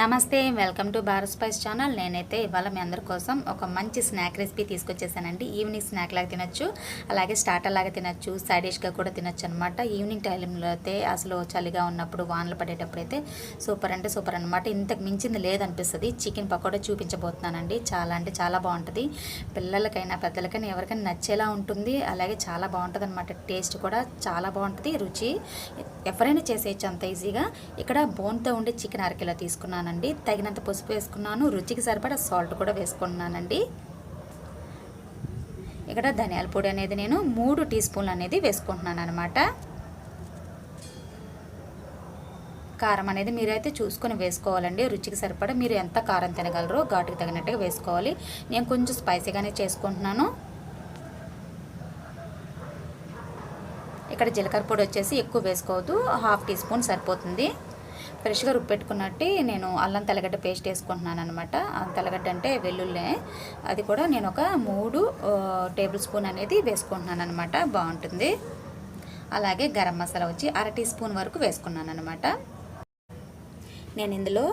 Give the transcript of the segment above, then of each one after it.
నమస్తే welcome to Bharat spice channel. నేనైతే ఇవాళ మీ అందరి కోసం ఒక మంచి స్నాక్ రెసిపీ తీసుకొచ్చేసానండి. ఈవినింగ్ స్నాక్ లాగా తినొచ్చు అలాగే స్టార్టర్ లాగా తినొచ్చు సైడ్ డిష్గా కూడా తినొచ్చు అనమాట ఈవినింగ్ టైంలో అయితే అసలు చలిగా ఉన్నప్పుడు వానలు పడేటప్పుడు అయితే సూపర్ అంటే సూపర్ అనమాట ఇంతకు మించింది లేదనిపిస్తుంది. చికెన్ పకోడా చూపించబోతున్నానండి. చాలా అంటే చాలా బాగుంటుంది. పిల్లలకైనా పెద్దలకైనా ఎవరికైనా నచ్చేలా ఉంటుంది. అలాగే చాలా బాగుంటుంది అనమాట టేస్ట్ కూడా చాలా బాగుంటుంది. రుచి ఎవరైనా చేసేయచ్చు అంత ఈజీగా. ఇక్కడ బోన్తో ఉండే చికెన్ అరకిలో తీసుకున్నాను. వేసుకున్నానండి. తగినంత పసుపు వేసుకున్నాను. రుచికి సరిపడా సాల్ట్ కూడా వేసుకుంటున్నానండి ఇక్కడ ధనియాల పొడి అనేది నేను మూడు టీ స్పూన్లు అనేది వేసుకుంటున్నాను అనమాట కారం అనేది మీరైతే చూసుకొని వేసుకోవాలండి. రుచికి సరిపడా మీరు ఎంత కారం తినగలరో ఘాటుకి తగినట్టుగా వేసుకోవాలి. నేను కొంచెం స్పైసీగానే చేసుకుంటున్నాను. ఇక్కడ జీలకర్ర పొడి వచ్చేసి ఎక్కువ వేసుకోవద్దు. హాఫ్ టీ స్పూన్ సరిపోతుంది. ఫ్రెష్గా రుబ్బెట్టుకున్నట్టు నేను అల్లం తెల్లగడ్డ పేస్ట్ వేసుకుంటున్నాను అనమాట తెల్లగడ్డ అంటే వెల్లుల్లే. అది కూడా నేను ఒక మూడు టేబుల్ స్పూన్ అనేది వేసుకుంటున్నాను అనమాట బాగుంటుంది. అలాగే గరం మసాలా వచ్చి అర టీ స్పూన్ వరకు వేసుకున్నాను అనమాట నేను ఇందులో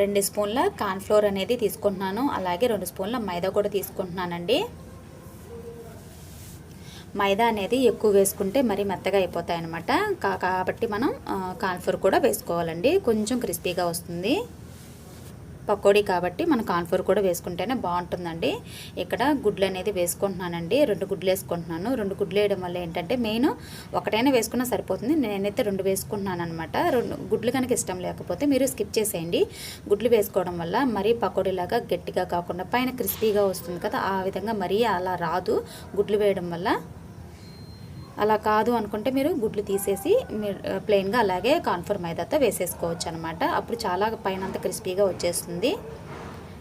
రెండు స్పూన్ల కార్న్ఫ్లోర్ అనేది తీసుకుంటున్నాను. అలాగే రెండు స్పూన్ల మైదా కూడా తీసుకుంటున్నానండి. మైదా అనేది ఎక్కువ వేసుకుంటే మరీ మెత్తగా అయిపోతాయి అనమాట కాబట్టి మనం కార్న్ఫ్లోర్ కూడా వేసుకోవాలండి. కొంచెం క్రిస్పీగా వస్తుంది. పకోడీ కాబట్టి మనం కాన్ఫూర్ కూడా వేసుకుంటేనే బాగుంటుందండి. ఇక్కడ గుడ్లు అనేది వేసుకుంటున్నానండి. రెండు గుడ్లు వేసుకుంటున్నాను. రెండు గుడ్లు వేయడం వల్ల ఏంటంటే మెయిన్ ఒకటైనా వేసుకున్నా సరిపోతుంది. నేనైతే రెండు వేసుకుంటున్నాను అనమాట రెండు గుడ్లు కనుక ఇష్టం లేకపోతే మీరు స్కిప్ చేసేయండి. గుడ్లు వేసుకోవడం వల్ల మరీ పకోడీలాగా గట్టిగా కాకుండా పైన క్రిస్పీగా వస్తుంది కదా ఆ విధంగా మరీ అలా రాదు. గుడ్లు వేయడం వల్ల అలా కాదు అనుకుంటే మీరు గుడ్లు తీసేసి మీరు ప్లెయిన్గా అలాగే కాన్ఫర్ మైదాతో వేసేసుకోవచ్చు అనమాట అప్పుడు చాలా పైన అంత క్రిస్పీగా వచ్చేస్తుంది.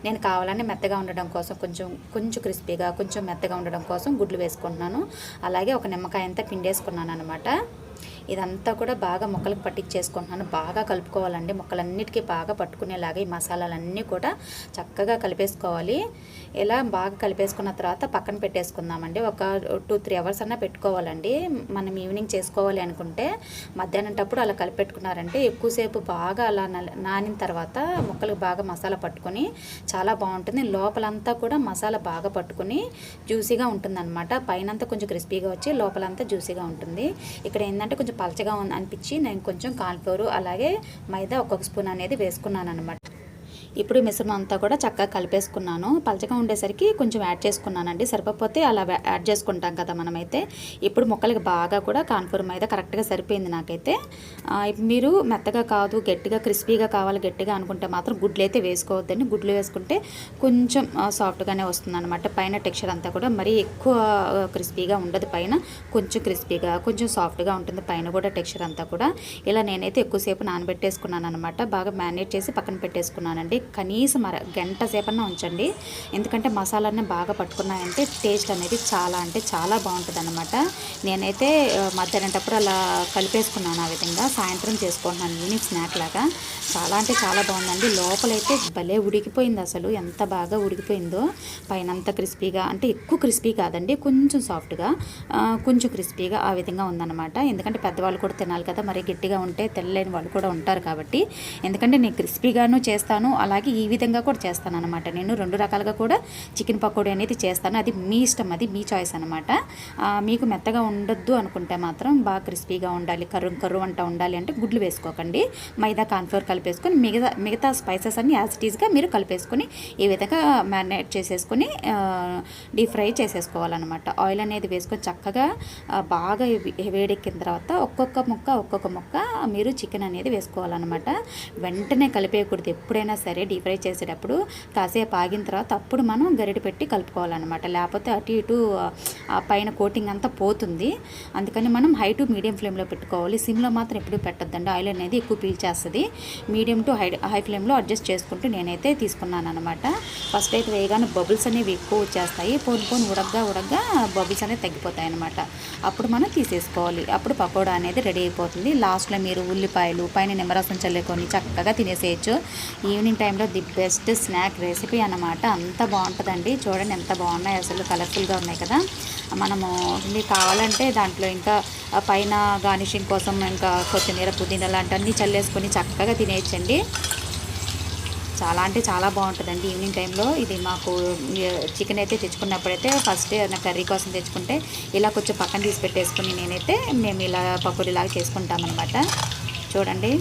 నేను కావాలని మెత్తగా ఉండడం కోసం కొంచెం కొంచెం క్రిస్పీగా కొంచెం మెత్తగా ఉండడం కోసం గుడ్లు వేసుకుంటున్నాను. అలాగే ఒక నిమ్మకాయ అంతా పిండేసుకున్నాను అనమాట ఇదంతా కూడా బాగా ముక్కలకు పట్టించేసుకుంటున్నాను. బాగా కలుపుకోవాలండి. ముక్కలన్నిటికీ బాగా పట్టుకునేలాగా ఈ మసాలాలన్నీ కూడా చక్కగా కలిపేసుకోవాలి. ఇలా బాగా కలిపేసుకున్న తర్వాత పక్కన పెట్టేసుకుందామండి. ఒక టూ త్రీ అవర్స్ అన్నా పెట్టుకోవాలండి. మనం ఈవినింగ్ చేసుకోవాలి అనుకుంటే మధ్యాహ్నంటప్పుడు అలా కలిపెట్టుకున్నారంటే ఎక్కువసేపు బాగా అలా నానిన తర్వాత ముక్కలకు బాగా మసాలా పట్టుకొని చాలా బాగుంటుంది. లోపలంతా కూడా మసాలా బాగా పట్టుకొని జ్యూసీగా ఉంటుందన్నమాట. పైనంతా కొంచెం క్రిస్పీగా వచ్చి లోపలంతా జ్యూసీగా ఉంటుంది. ఇక్కడ ఏంటంటే కొంచెం పలచగా అనిపించి నేను కొంచెం కాన్ఫ్లోర్ అలాగే మైదా ఒక్కొక్క స్పూన్ అనేది వేసుకున్నాను అనమాట ఇప్పుడు మిశ్రమం అంతా కూడా చక్కగా కలిపేసుకున్నాను. పలచగా ఉండేసరికి కొంచెం యాడ్ చేసుకున్నానండి. సరిపోతే అలా యాడ్ చేసుకుంటాం కదా మనమైతే. ఇప్పుడు మొక్కలకి బాగా కూడా కాన్ఫూర్ మీద కరెక్ట్గా సరిపోయింది నాకైతే. మీరు మెత్తగా కాదు గట్టిగా క్రిస్పీగా కావాలి గట్టిగా అనుకుంటే మాత్రం గుడ్లు అయితే వేసుకోవద్దండి. గుడ్లు వేసుకుంటే కొంచెం సాఫ్ట్గానే వస్తుంది అనమాట పైన టెక్స్చర్ అంతా కూడా మరీ ఎక్కువ క్రిస్పీగా ఉండదు పైన. కొంచెం క్రిస్పీగా కొంచెం సాఫ్ట్గా ఉంటుంది పైన కూడా టెక్స్చర్ అంతా కూడా. ఇలా నేనైతే ఎక్కువసేపు నానబెట్టేసుకున్నాను అనమాట బాగా మ్యారినేట్ చేసి పక్కన పెట్టేసుకున్నానండి. కనీసం అర గంట సేపన్నా ఉంచండి. ఎందుకంటే మసాలాన్ని బాగా పట్టుకున్నాయంటే టేస్ట్ అనేది చాలా అంటే చాలా బాగుంటుంది అనమాట నేనైతే మధ్యాహ్నంటప్పుడు అలా కలిపేసుకున్నాను ఆ విధంగా. సాయంత్రం చేసుకుంటున్నాను ఈవినింగ్ స్నాక్ లాగా. చాలా అంటే చాలా బాగుందండి. లోపలైతే భలే ఉడికిపోయింది అసలు. ఎంత బాగా ఉడికిపోయిందో. పైన అంత క్రిస్పీగా అంటే ఎక్కువ క్రిస్పీ కాదండి. కొంచెం సాఫ్ట్గా కొంచెం క్రిస్పీగా ఆ విధంగా ఉందన్నమాట. ఎందుకంటే పెద్దవాళ్ళు కూడా తినాలి కదా. మరి గట్టిగా ఉంటే తెల్లని వాళ్ళు కూడా ఉంటారు కాబట్టి. ఎందుకంటే నేను క్రిస్పీగాను చేస్తాను అలాగే ఈ విధంగా కూడా చేస్తాను అనమాట నేను రెండు రకాలుగా కూడా చికెన్ పకోడీ అనేది చేస్తాను. అది మీ ఇష్టం అది మీ చాయిస్ అనమాట మీకు మెత్తగా ఉండొద్దు అనుకుంటే మాత్రం బాగా క్రిస్పీగా ఉండాలి కర్రు కర్రు వంట ఉండాలి అంటే గుడ్లు వేసుకోకండి. మైదా కాన్ఫ్లోర్ కలిపేసుకొని మిగతా మిగతా స్పైసెస్ అన్ని యాసిటీస్గా మీరు కలిపేసుకొని ఈ విధంగా మ్యారినేట్ చేసేసుకొని డీప్ ఫ్రై చేసేసుకోవాలన్నమాట. ఆయిల్ అనేది వేసుకొని చక్కగా బాగా వేడెక్కిన తర్వాత ఒక్కొక్క ముక్క ఒక్కొక్క ముక్క మీరు చికెన్ అనేది వేసుకోవాలన్నమాట. వెంటనే కలిపేయకూడదు ఎప్పుడైనా సరే. డీప్ ఫ్రై చేసేటప్పుడు కాసేపు ఆగిన తర్వాత అప్పుడు మనం గరిటె పెట్టి కలుపుకోవాలన్నమాట. లేకపోతే అటు ఇటు పైన కోటింగ్ అంతా పోతుంది. అందుకని మనం హై టు మీడియం ఫ్లేమ్లో పెట్టుకోవాలి. సిమ్లో మాత్రం ఎప్పుడు పెట్టద్దండి. ఆయిల్ అనేది ఎక్కువ పీల్చేస్తుంది. మీడియం టు హై హై ఫ్లేమ్లో అడ్జస్ట్ చేసుకుంటూ నేనైతే తీసుకున్నాను అనమాట ఫస్ట్ అయితే వేయగానే బబుల్స్ అనేవి ఎక్కువ వచ్చేస్తాయి. పోను పోను ఉడగ్గా ఉడగ్గా బబుల్స్ అనేవి తగ్గిపోతాయి అనమాట అప్పుడు మనం తీసేసుకోవాలి. అప్పుడు పకోడా అనేది రెడీ అయిపోతుంది. లాస్ట్లో మీరు ఉల్లిపాయలు పైన నిమ్మరసం చల్లుకొని చక్కగా తినేసేయచ్చు. ఈవినింగ్ టైంలో ది బెస్ట్ స్నాక్ రెసిపీ అనమాట అంత బాగుంటుందండి. చూడండి ఎంత బాగున్నాయి. అసలు కలర్ఫుల్గా ఉన్నాయి కదా. మనము మీకు కావాలంటే దాంట్లో ఇంకా పైన గార్నిషింగ్ కోసం ఇంకా కొత్తిమీర పుదీనా లాంటివన్నీ చల్లేసుకొని చక్కగా తినేయచ్చండి. చాలా అంటే చాలా బాగుంటుందండి ఈవినింగ్ టైంలో. ఇది మాకు చికెన్ అయితే తెచ్చుకున్నప్పుడైతే ఫస్ట్ నా కర్రీ కోసం తెచ్చుకుంటే ఇలా కొంచెం పక్కన తీసి పెట్టేసుకుని నేనైతే మేము ఇలా పకోడీలాగా చేసుకుంటామన్నమాట. చూడండి.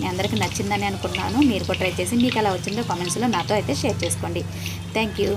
మీ అందరికీ నచ్చిందని అనుకున్నాను మీరు కూడా ట్రై చేసి మీకు ఎలా వచ్చిందో కామెంట్స్లో నాతో అయితే షేర్ చేసుకోండి. Thank you